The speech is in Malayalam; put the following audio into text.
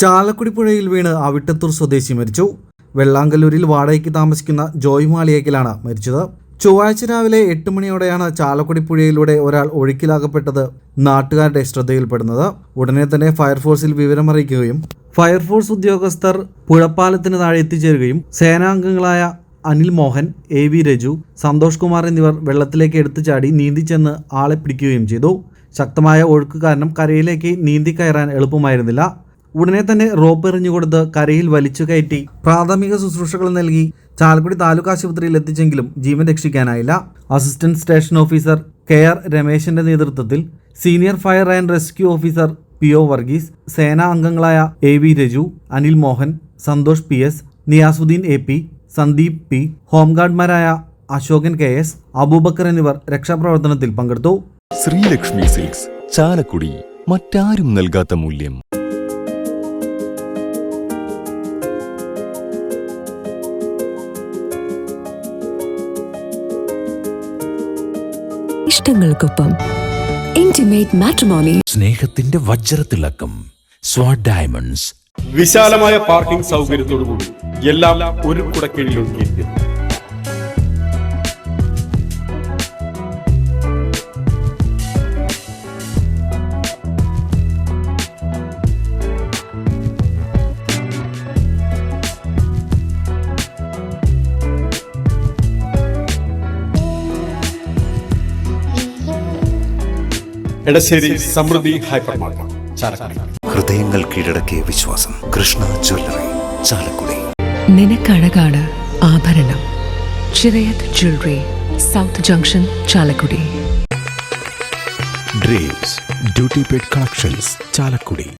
ചാലക്കുടി പുഴയിൽ വീണ് അവിട്ടത്തൂർ സ്വദേശി മരിച്ചു. വെള്ളാങ്കല്ലൂരിൽ വാടകയ്ക്ക് താമസിക്കുന്ന ജോയ് മാളിയേക്കിലാണ് മരിച്ചത്. ചൊവ്വാഴ്ച രാവിലെ എട്ട് മണിയോടെയാണ് ചാലക്കുടി പുഴയിലൂടെ ഒരാൾ ഒഴുക്കിലാകപ്പെട്ടത് നാട്ടുകാരുടെ ശ്രദ്ധയിൽപ്പെടുന്നത്. ഉടനെ തന്നെ ഫയർഫോഴ്സിൽ വിവരമറിയിക്കുകയും ഫയർഫോഴ്സ് ഉദ്യോഗസ്ഥർ പുഴപ്പാലത്തിന് താഴെ എത്തിച്ചേരുകയും സേനാംഗങ്ങളായ അനിൽ മോഹൻ എ വി രജു സന്തോഷ് കുമാർ എന്നിവർ വെള്ളത്തിലേക്ക് എടുത്തു ചാടി നീന്തിച്ചെന്ന് ആളെ പിടിക്കുകയും ചെയ്തു. ശക്തമായ ഒഴുക്ക് കാരണം കരയിലേക്ക് നീന്തി കയറാൻ എളുപ്പമായിരുന്നില്ല. ഉടനെ തന്നെ റോപ്പ് എറിഞ്ഞുകൊടുത്ത് കരയിൽ വലിച്ചു കയറ്റി പ്രാഥമിക ശുശ്രൂഷകൾ നൽകി ചാലക്കുടി താലൂക്ക് ആശുപത്രിയിൽ എത്തിച്ചെങ്കിലും ജീവൻ രക്ഷിക്കാനായില്ല. Assistant station officer K R രമേശിന്റെ നേതൃത്വത്തിൽ senior fire and rescue officer P O Varghese സേനാ അംഗങ്ങളായ A V Raju Anil Mohan Santhosh P S Niyasudheen A P Sandeep P ഹോംഗാർഡ്മാരായ Ashokan K S Abubakar എന്നിവർ രക്ഷാപ്രവർത്തനത്തിൽ പങ്കെടുത്തു. ശ്രീലക്ഷ്മി സിൽക്സ് ചാലക്കുടി മറ്റാരും നൽകാത്ത മൂല്യം. ഇഷ്ടങ്ങൾക്കൊപ്പം. ഇന്റിമേറ്റ് മാട്രിമോണി സ്നേഹത്തിന്റെ വജ്രത്തിളക്കം സ്വാഡ് ഡയമണ്ട്സ് വിശാലമായ പാർക്കിംഗ് സൗകര്യത്തോടുകൂടി എല്ലാം ഒരു കുടക്കീഴിൽ എടശ്ശേരി സമൃദ്ധി ഹൈപ്പർ മാർക്കറ്റ് ചാലക്കുടി. ഹൃദയങ്ങൾ കീഴടക്കിയ വിശ്വാസം കൃഷ്ണ ജ്വല്ലറി ചാലക്കുടി. നിനക്കഴകാണ് ആഭരണം. Chirayath jewellery south junction Chalakudy. Dreams duty paid collections Chalakudy.